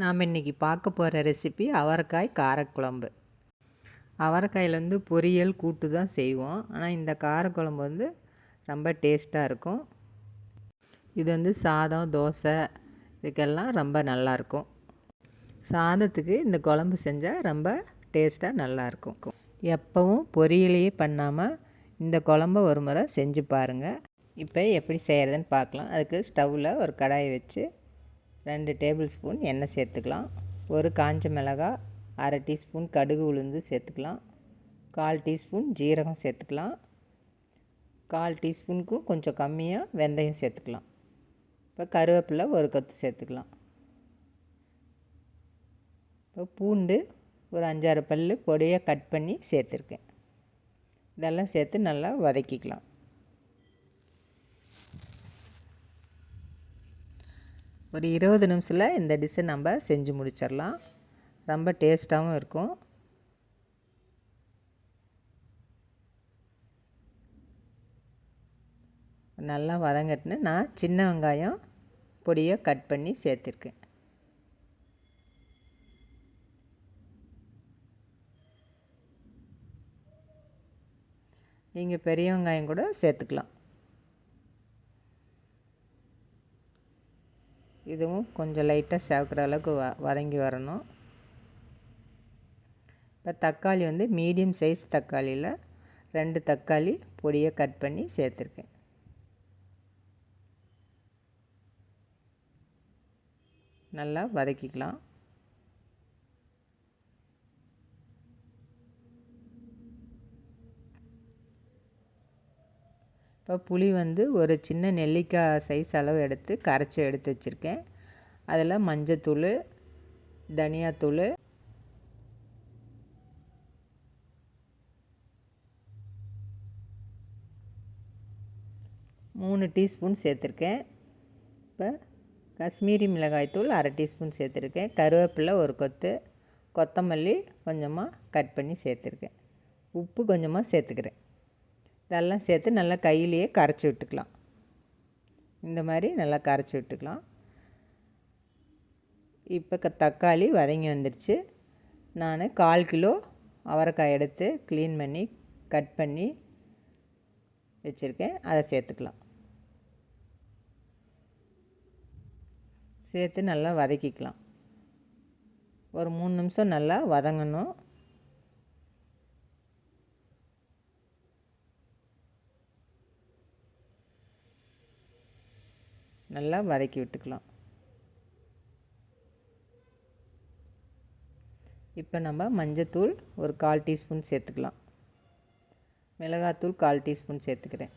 நாம் இன்றைக்கி பார்க்க போகிற ரெசிபி அவரைக்காய் காரக்குழம்பு. அவரைக்காயில் வந்து பொரியல் கூட்டு தான் செய்வோம். ஆனால் இந்த காரக்குழம்பு வந்து ரொம்ப டேஸ்ட்டாக இருக்கும். இது வந்து சாதம் தோசை இதுக்கெல்லாம் ரொம்ப நல்லாயிருக்கும் சாதத்துக்கு இந்த குழம்பு செஞ்சால் ரொம்ப டேஸ்ட்டாக நல்லாயிருக்கும் எப்போவும் பொரியலையே பண்ணாமல் இந்த குழம்ப ஒரு முறை செஞ்சு பாருங்கள் இப்போ எப்படி செய்கிறதுன்னு பார்க்கலாம். அதுக்கு ஸ்டவ்வில் ஒரு கடாயை வச்சு ரெண்டு டேபிள் ஸ்பூன் எண்ணெய் சேர்த்துக்கலாம். ஒரு காஞ்ச மிளகாய் அரை டீஸ்பூன் கடுகு உளுந்து சேர்த்துக்கலாம். கால் டீஸ்பூன் ஜீரகம் சேர்த்துக்கலாம். கால் டீஸ்பூனுக்கும் கொஞ்சம் கம்மியாக வெந்தயம் சேர்த்துக்கலாம். இப்போ கருவேப்பிலை ஒரு கத்து சேர்த்துக்கலாம். இப்போ பூண்டு ஒரு அஞ்சாறு பல் பொடியாக கட் பண்ணி சேர்த்துருக்கேன். இதெல்லாம் சேர்த்து நல்லா வதக்கிக்கலாம். ஒரு இருபது நிமிஷத்தில் இந்த டிஷ்ஷை நம்ம செஞ்சு முடிச்சிடலாம். ரொம்ப டேஸ்ட்டாகவும் இருக்கும். நல்லா வதங்கட்டுன்னு நான் சின்ன வெங்காயம் பொடியை கட் பண்ணி சேர்த்துருக்கேன். நீங்கள் பெரிய வெங்காயம் கூட சேர்த்துக்கலாம். இதுவும் கொஞ்சம் லைட்டாக சேர்க்குற அளவுக்கு வ வதங்கி வரணும். இப்போ தக்காளி வந்து மீடியம் சைஸ் தக்காளியில் ரெண்டு தக்காளி பொடியை கட் பண்ணி சேர்த்துருக்கேன். நல்லா வதக்கிக்கலாம். புளி வந்து ஒரு சின்ன நெல்லிக்காய் சைஸ் அளவு எடுத்து கரைச்சி எடுத்து வச்சுருக்கேன். அதில் மஞ்சத்தூள் தனியாத்தூள் மூணு டீஸ்பூன் சேர்த்துருக்கேன். இப்போ காஷ்மீரி மிளகாய்த்தூள் அரை டீஸ்பூன் சேர்த்துருக்கேன். கருவேப்பிலை ஒரு கொத்து கொத்தமல்லி கொஞ்சமாக கட் பண்ணி சேர்த்துருக்கேன். உப்பு கொஞ்சமாக சேர்த்துக்கிறேன். இதெல்லாம் சேர்த்து நல்லா கையிலேயே கரைச்சி விட்டுக்கலாம். இந்த மாதிரி நல்லா கரைச்சி விட்டுக்கலாம். இப்போ க தக்காளி வதங்கி வந்துடுச்சு நான் கால் கிலோ அவரைக்காய் எடுத்து க்ளீன் பண்ணி கட் பண்ணி வச்சுருக்கேன். அதை சேர்த்துக்கலாம். சேர்த்து நல்லா வதக்கிக்கலாம். ஒரு மூணு நிமிஷம் நல்லா வதங்கணும். நல்லா வதக்கி விட்டுக்கலாம். இப்போ நம்ம மஞ்சத்தூள் ஒரு கால் டீஸ்பூன் சேர்த்துக்கலாம். மிளகாத்தூள் கால் டீஸ்பூன் சேர்த்துக்கிறேன்.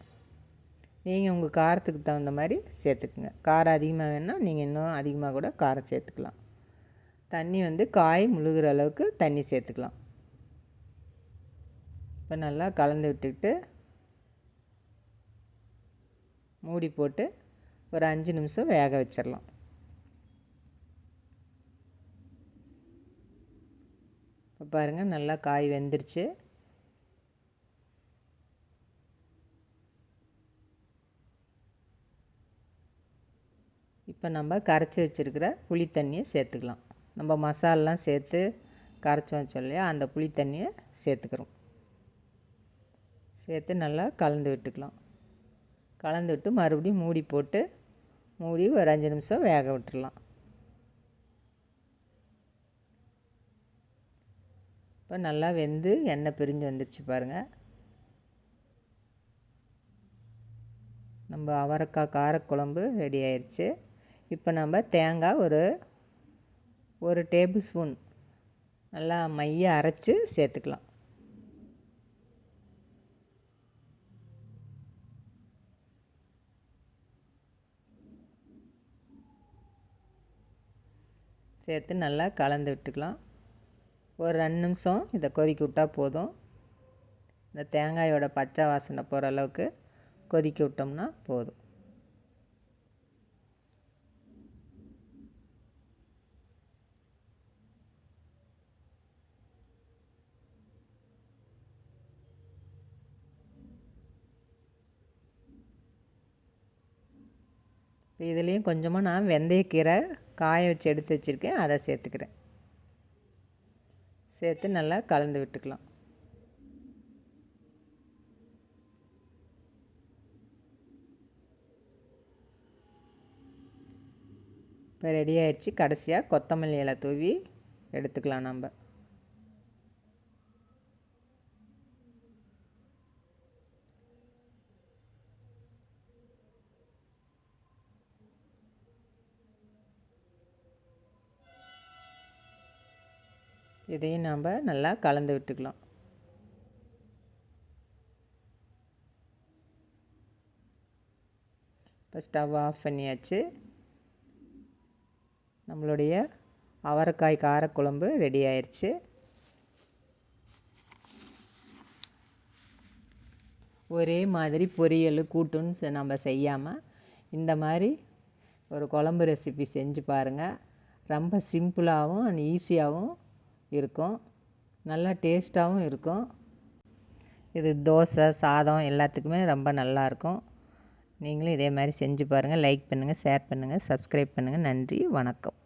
நீங்கள் உங்கள் காரத்துக்கு தகுந்த மாதிரி சேர்த்துக்குங்க. காரம் அதிகமாக வேணால் நீங்கள் இன்னும் அதிகமாக கூட காரம் சேர்த்துக்கலாம். தண்ணி வந்து காய் முழுகிற அளவுக்கு தண்ணி சேர்த்துக்கலாம். இப்போ நல்லா கலந்து விட்டுக்கிட்டு மூடி போட்டு ஒரு அஞ்சு நிமிஷம் வேக வச்சிடலாம் இப்போ பாருங்கள் நல்லா காய் வெந்துருச்சு. இப்போ நம்ம கரைச்சி வச்சுருக்கிற புளி தண்ணியை சேர்த்துக்கலாம். நம்ம மசாலெலாம் சேர்த்து கரைச்சோம் வச்சோம் அந்த புளி தண்ணியை சேர்த்துக்கிறோம். சேர்த்து நல்லா கலந்து விட்டுக்கலாம். கலந்து விட்டு மறுபடியும் மூடி போட்டு மூடி ஒரு அஞ்சு நிமிஷம் வேக விட்டுடலாம் இப்போ நல்லா வெந்து எண்ணெய் பிரிஞ்சு வந்துருச்சு பாருங்கள் நம்ம அவரைக்காய் காரக்குழம்பு ரெடி ஆயிடுச்சு இப்போ நம்ம தேங்காய் ஒரு ஒரு டேபிள் ஸ்பூன் நல்லா மைய அரைச்சி சேர்த்துக்கலாம். சேர்த்து நல்லா கலந்து விட்டுக்கலாம். ஒரு ரெண்டு நிமிஷம் இதை கொதிக்க விட்டால் போதும். இந்த தேங்காயோட பச்சை வாசனை போகிற அளவுக்கு கொதிக்க விட்டோம்னா போதும். இப்போ இதுலேயும் கொஞ்சமாக நான் வெந்தயக்கீரை காய வச்சு எடுத்து வச்சுருக்கேன். அதை சேர்த்துக்கிறேன். சேர்த்து நல்லா கலந்து விட்டுக்கலாம். இப்போ ரெடி ஆயிடுச்சு. கடைசியாக கொத்தமல்லி இலை தூவி எடுத்துக்கலாம் நம்ம. இதையும் நாம் நல்லா கலந்து விட்டுக்கலாம். இப்போ ஸ்டவ் ஆஃப் பண்ணியாச்சு. நம்மளுடைய அவரைக்காய் காரக்குழம்பு ரெடி ஆயிடுச்சு ஒரே மாதிரி பொரியல் கூட்டுன்னு நம்ம செய்யாமல் இந்த மாதிரி ஒரு குழம்பு ரெசிபி செஞ்சு பாருங்கள் ரொம்ப சிம்பிளாகவும் அண்ட் ஈஸியாகவும் இருக்கும். நல்லா டேஸ்ட்டாகவும் இருக்கும். இது தோசை சாதம் எல்லாத்துக்குமே ரொம்ப நல்லாயிருக்கும் நீங்களும் இதே மாதிரி செஞ்சு பாருங்கள் லைக் பண்ணுங்கள் ஷேர் பண்ணுங்கள் சப்ஸ்கிரைப் பண்ணுங்கள் நன்றி வணக்கம்.